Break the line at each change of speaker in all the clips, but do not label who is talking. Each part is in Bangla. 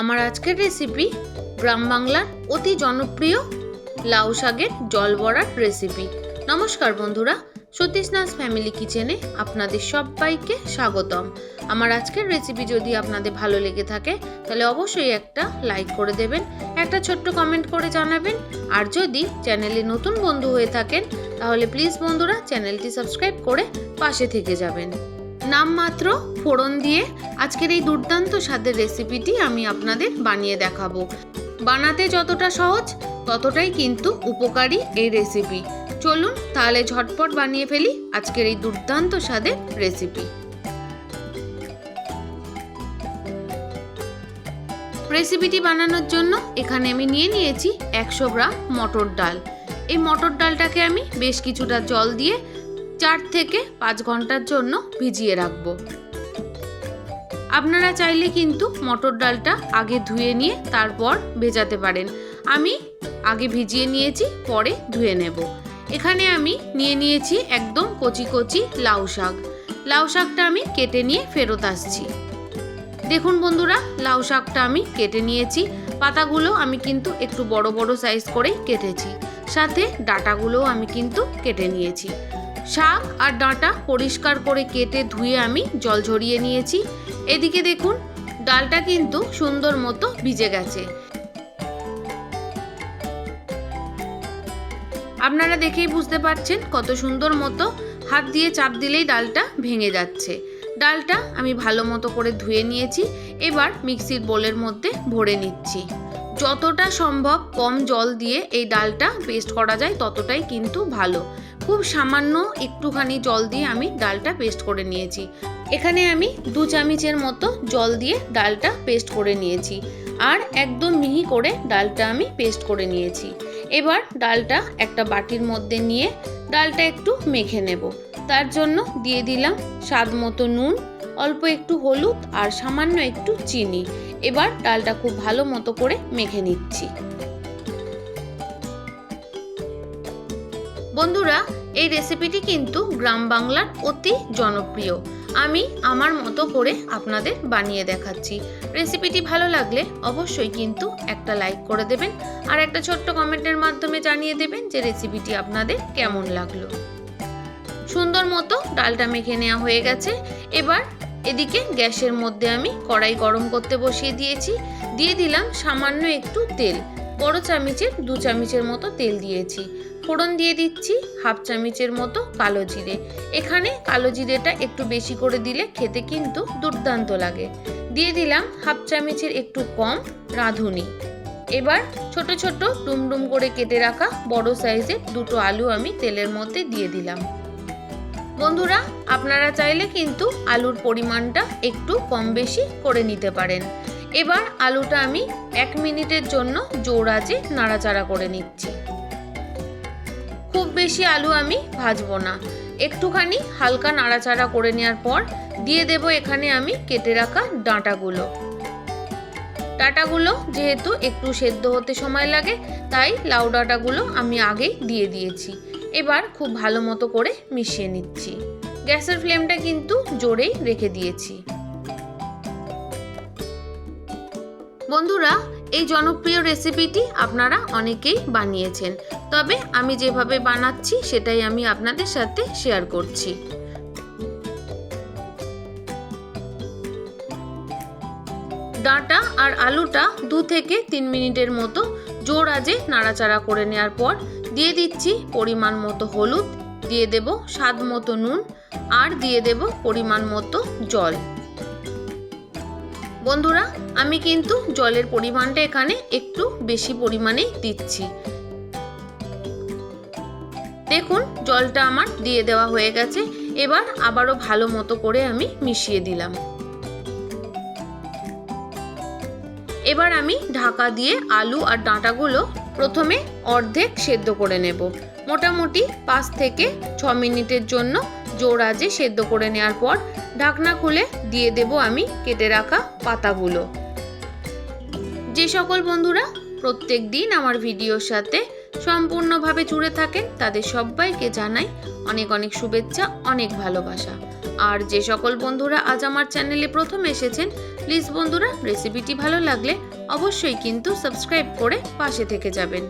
আমার আজকের রেসিপি গ্রাম বাংলার অতি জনপ্রিয় লাউ শাকের জল বড়ার রেসিপি নমস্কার বন্ধুরা, সতীশ সতীশনাথ ফ্যামিলি কিচেনে আপনাদের সবাইকে স্বাগতম। আমার আজকের রেসিপি যদি আপনাদের ভালো লেগে থাকে, তাহলে অবশ্যই একটা লাইক করে দেবেন, একটা ছোট্ট কমেন্ট করে জানাবেন। আর যদি চ্যানেলে নতুন বন্ধু হয়ে থাকেন, তাহলে প্লিজ বন্ধুরা চ্যানেলটি সাবস্ক্রাইব করে পাশে থেকে যাবেন। নামমাত্র ফোড়ন দিয়ে আজকের এই দুর্দান্ত স্বাদের রেসিপিটি আমি আপনাদের বানিয়ে দেখাবো। বানাতে যতটা সহজ, ততটাই কিন্তু উপকারী এই রেসিপি চলুন তাহলে ঝটপট বানিয়ে ফেলি আজকের এই দুর্দান্ত স্বাদের রেসিপি রেসিপিটি বানানোর জন্য এখানে আমি নিয়ে নিয়েছি একশো গ্রাম মটর ডাল। এই মটর ডালটাকে আমি বেশ কিছুটা জল দিয়ে চার থেকে পাঁচ ঘণ্টার জন্য ভিজিয়ে রাখব। আপনারা চাইলে কিন্তু মটর ডালটা আগে ধুয়ে নিয়ে তারপর ভেজাতে পারেন। আমি আগে ভিজিয়ে নিয়েছি, পরে ধুয়ে নেব। এখানে আমি নিয়ে নিয়েছি একদম কচি কচি লাউ শাক। লাউ শাকটা আমি কেটে নিয়ে ফেরত আসছি। দেখুন বন্ধুরা, লাউ শাকটা আমি কেটে নিয়েছি। পাতাগুলো আমি কিন্তু একটু বড় বড় সাইজ করেই কেটেছি। সাথে ডাটাগুলোও আমি কিন্তু কেটে নিয়েছি। শাক আর ডাঁটা পরিষ্কার করে কেটে ধুয়ে আমি জল ঝরিয়ে নিয়েছি। এদিকে দেখুন, ডালটা কিন্তু সুন্দর মতো ভিজে গেছে। আপনারা দেখেই বুঝতে পারছেন কত সুন্দর মতো হাত দিয়ে চাপ দিলেই ডালটা ভেঙে যাচ্ছে। ডালটা আমি ভালো মতো করে ধুয়ে নিয়েছি, এবার মিক্সির বোলের মধ্যে ভরে নিচ্ছি। যতটা সম্ভব কম জল দিয়ে এই ডালটা পেস্ট করা যায়, ততটাই কিন্তু ভালো। খুব সামান্য একটুখানি জল দিয়ে আমি ডালটা পেস্ট করে নিয়েছি। এখানে আমি দু চামচের মতো জল দিয়ে ডালটা পেস্ট করে নিয়েছি আর একদম মিহি করে ডালটা আমি পেস্ট করে নিয়েছি। এবার ডালটা একটা বাটির মধ্যে নিয়ে ডালটা একটু মেখে নেব। তার জন্য দিয়ে দিলাম স্বাদ মতো নুন, অল্প একটু হলুদ আর সামান্য একটু চিনি। এবার ডালটা খুব ভালো মতো করে মেখে নিচ্ছি। বন্ধুরা, এই রেসিপিটি কিন্তু গ্রাম বাংলার অতি জনপ্রিয়। আমি আমার মতো করে আপনাদের বানিয়ে দেখাচ্ছি। রেসিপিটি ভালো লাগলে অবশ্যই কিন্তু একটা লাইক করে দেবেন আর একটা ছোট্ট কমেন্টের মাধ্যমে জানিয়ে দেবেন যে রেসিপিটি আপনাদের কেমন লাগল। সুন্দর মতো ডালটা মেখে নেওয়া হয়ে গেছে। এবার এদিকে গ্যাসের মধ্যে আমি কড়াই গরম করতে বসিয়ে দিয়েছি। দিয়ে দিলাম সামান্য একটু তেল। বড় চামচের দু চামচের মতো তেল দিয়েছি। ফোড়ন দিয়ে দিচ্ছি হাফ চামচের মতো কালো জিরে। এখানে কালো জিরেটা একটু বেশি করে দিলে খেতে কিন্তু দুর্দান্ত লাগে। দিয়ে দিলাম হাফ চামচের একটু কম রাঁধুনি। এবার ছোট ছোট ডুমডুম করে কেটে রাখা বড় সাইজের দুটো আলু আমি তেলের মধ্যে দিয়ে দিলাম। বন্ধুরা, আপনারা চাইলে কিন্তু আলুর পরিমাণটা একটু কম বেশি করে নিতে পারেন। এবার আলুটা আমি এক মিনিটের জন্য জোর আজে নাড়াচাড়া করে নিচ্ছি। খুব বেশি আলু আমি ভাজবো না। একটুখানি হালকা নাড়াচাড়া করে নেওয়ার পর দিয়ে দেব এখানে আমি কেটে রাখা ডাঁটাগুলো। ডাঁটাগুলো যেহেতু একটু সেদ্ধ হতে সময় লাগে, তাই লাউ ডাঁটাগুলো আমি আগেই দিয়ে দিয়েছি। এবার খুব ভালো মতো করে মিশিয়ে নিচ্ছি। গ্যাসের ফ্লেমটা কিন্তু জোরেই রেখে দিয়েছি। বন্ধুরা, এই জনপ্রিয় রেসিপিটি আপনারা অনেকেই বানিয়েছেন। তবে আমি যেভাবে বানাচ্ছি, সেটাই আমি আপনাদের সাথে শেয়ার করছি। ডাঁটা আর আলুটা দু থেকে তিন মিনিটের মতো জোর আজে নাড়াচাড়া করে নেওয়ার পর, দিয়ে দিচ্ছি পরিমাণ মতো হলুদ, দিয়ে দেব স্বাদ মতো নুন, আর দিয়ে দেব পরিমাণ মতো জল। বন্ধুরা, আমি কিন্তু জলের পরিমাণটা এখানে একটু বেশি পরিমাণেই দিচ্ছি। দেখুন, জলটা আমার দিয়ে দেওয়া হয়ে গেছে। এবার আবারও ভালো মতো করে আমি মিশিয়ে দিলাম। এবার আমি ঢাকা দিয়ে আলু আর ডাঁটাগুলো প্রথমে অর্ধেক সেদ্ধ করে নেব। মোটামুটি পাঁচ থেকে ছ মিনিটের জন্য জোর আজে সেদ্ধ করে নেওয়ার পর ঢাকনা খুলে দিয়ে দেব আমি কেটে রাখা পাতাগুলো। যে সকল বন্ধুরা প্রত্যেক দিন আমার ভিডিওর সাথে সম্পূর্ণভাবে জুড়ে থাকেন, তাদের সবাইকে জানাই অনেক অনেক শুভেচ্ছা, অনেক ভালোবাসা। আর যে সকল বন্ধুরা আজ আমার চ্যানেলে প্রথম এসেছেন, প্লিজ বন্ধুরা, রেসিপিটি ভালো লাগলে অবশ্যই কিন্তু সাবস্ক্রাইব করে পাশে থেকে যাবেন।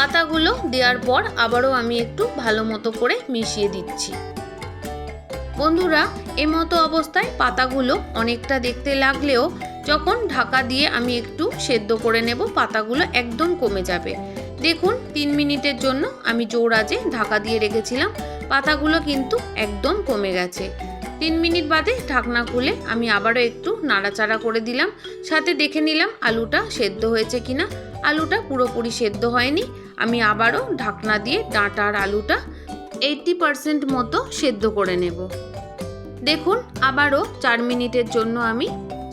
পাতাগুলো দেওয়ার পর আবারও আমি একটু ভালো মতো করে মিশিয়ে দিচ্ছি। বন্ধুরা মতো অবস্থায় পাতাগুলো অনেকটা দেখতে লাগলেও যখন ঢাকা দিয়ে আমি একটু সেদ্ধ করে নেব, পাতাগুলো একদম কমে যাবে। দেখুন, তিন মিনিটের জন্য আমি জোড়াজে ঢাকা দিয়ে রেখেছিলাম, পাতাগুলো কিন্তু একদম কমে গেছে। তিন মিনিট বাদে ঢাকনা খুলে আমি আবারও একটু নাড়াচাড়া করে দিলাম। সাথে দেখে নিলাম আলুটা সেদ্ধ হয়েছে কিনা। আলুটা পুরোপুরি সেদ্ধ হয়নি। আমি আবারও ঢাকনা দিয়ে ডাঁটার আলুটা এইটটি পারসেন্ট মতো সেদ্ধ করে নেব। দেখুন, আবারও চার মিনিটের জন্য আমি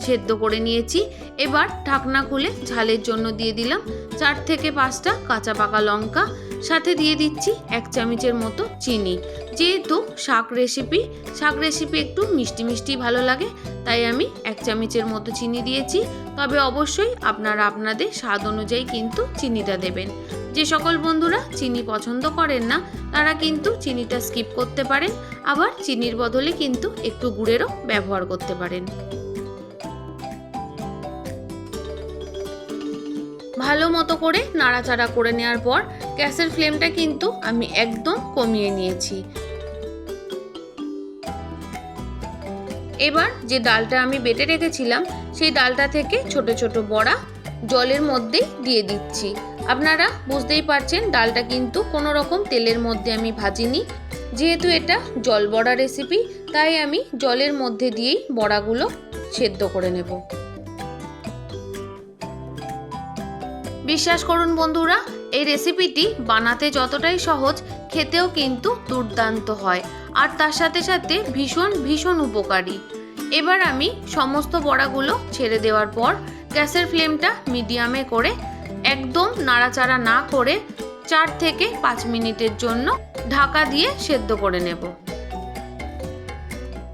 সেদ্ধ করে নিয়েছি। এবার ঢাকনা খুলে ঝালের জন্য দিয়ে দিলাম চার থেকে পাঁচটা কাঁচা পাকা লঙ্কা। সাথে দিয়ে দিচ্ছি এক চামচের মতো চিনি। যেহেতু শাক রেসিপি শাক রেসিপি একটু মিষ্টি মিষ্টি ভালো লাগে, তাই আমি এক চামচের মতো চিনি দিয়েছি। তবে অবশ্যই আপনারা আপনাদের স্বাদ অনুযায়ী কিন্তু চিনিটা দেবেন। যে সকল বন্ধুরা চিনি পছন্দ করেন না, তারা কিন্তু চিনিটা স্কিপ করতে পারেন, আবার চিনির বদলে কিন্তু একটু গুড়েরও ব্যবহার করতে পারেন। ভালো মতো করে নাড়াচাড়া করে নেওয়ার পর গ্যাসের ফ্লেমটা কিন্তু আমি একদম কমিয়ে নিয়েছি। এবার যে ডালটা আমি বেটে রেখেছিলাম, সেই ডালটা থেকে ছোট ছোট বড়া জলের মধ্যে দিয়ে দিচ্ছি। আপনারা বুঝতেই পারছেন, ডালটা কিন্তু কোনো রকম তেলের মধ্যে আমি ভাজিনি। যেহেতু এটা জল বড়া রেসিপি তাই আমি জলের মধ্যে দিয়েই বড়াগুলো সেদ্ধ করে নেব। বিশ্বাস করুন বন্ধুরা, এই রেসিপিটি বানাতে যতটাই সহজ, খেতেও কিন্তু দুর্দান্ত হয়। আর তার সাথে সাথে ভীষণ ভীষণ উপকারী। এবার আমি সমস্ত বড়াগুলো ছেড়ে দেওয়ার পর গ্যাসের ফ্লেমটা মিডিয়ামে করে একদম নাড়াচাড়া না করে চার থেকে পাঁচ মিনিটের জন্য ঢাকা দিয়ে সেদ্ধ করে নেব।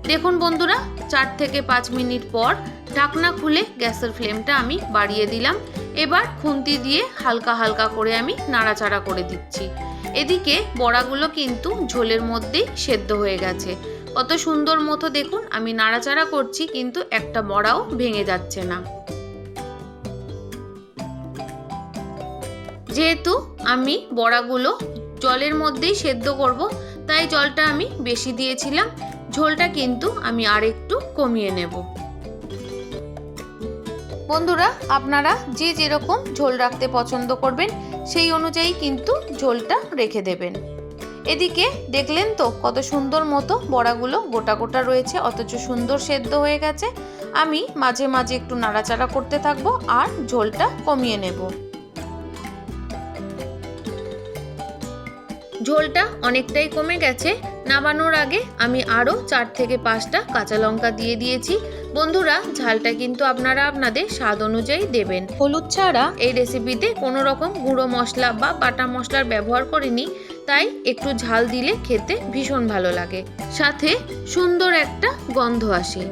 দেখুন বন্ধুরা, চার থেকে পাঁচ মিনিট পর ঢাকনা খুলে গ্যাসের ফ্লেমটা আমি বাড়িয়ে দিলাম। এবার খুন্তি দিয়ে হালকা হালকা করে আমি নাড়াচাড়া করে দিচ্ছি। এদিকে বড়াগুলো কিন্তু ঝোলের মধ্যেই সেদ্ধ হয়ে গেছে। কত সুন্দর মতো দেখুন, আমি নাড়াচাড়া করছি কিন্তু একটা বড়াও ভেঙে যাচ্ছে না। যেহেতু আমি বড়াগুলো জলের মধ্যেই সেদ্ধ করব, তাই জলটা আমি বেশি দিয়েছিলাম। ঝোলটা কিন্তু আমি আর একটু কমিয়ে নেব। বন্ধুরা, আপনারা যে যেরকম ঝোল রাখতে পছন্দ করবেন, সেই অনুযায়ী কিন্তু ঝোলটা রেখে দেবেন। এদিকে দেখলেন তো কত সুন্দর মতো বড়াগুলো গোটা গোটা রয়েছে, অথচ সুন্দর সেদ্ধ হয়ে গেছে। আমি মাঝে মাঝে একটু নাড়াচাড়া করতে থাকব আর ঝোলটা কমিয়ে নেব। ঝোলটা অনেকটাই কমে গেছে। নামানোর আগে আমি আরও চার থেকে পাঁচটা কাঁচা লঙ্কা দিয়ে দিয়েছি। বন্ধুরা, ঝালটা কিন্তু আপনারা আপনাদের স্বাদ অনুযায়ী দেবেন। হলুদ ছাড়া এই রেসিপিতে কোনো রকম গুঁড়ো মশলা বা বাটা মশলার ব্যবহার করিনি, তাই একটু ঝাল দিলে খেতে ভীষণ ভালো লাগে। সাথে সুন্দর একটা গন্ধ আসে।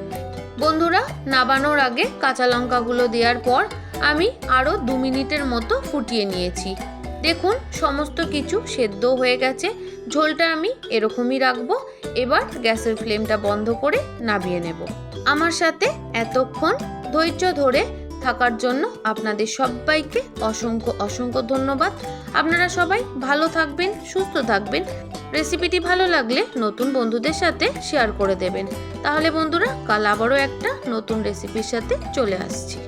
বন্ধুরা, নাবানোর আগে কাঁচা লঙ্কাগুলো দেওয়ার পর আমি আরও দু মিনিটের মতো ফুটিয়ে নিয়েছি। দেখুন, সমস্ত কিছু সেদ্ধ হয়ে গেছে। ঝোলটা আমি এরকমই রাখব। এবার গ্যাসের ফ্লেমটা বন্ধ করে নামিয়ে নেব। আমার সাথে এতক্ষণ ধৈর্য ধরে থাকার জন্য আপনাদের সবাইকে অসংখ্য অসংখ্য ধন্যবাদ। আপনারা সবাই ভালো থাকবেন, সুস্থ থাকবেন। রেসিপিটি ভালো লাগলে নতুন বন্ধুদের সাথে শেয়ার করে দেবেন। তাহলে বন্ধুরা, কাল আবারও একটা নতুন রেসিপির সাথে চলে আসছি।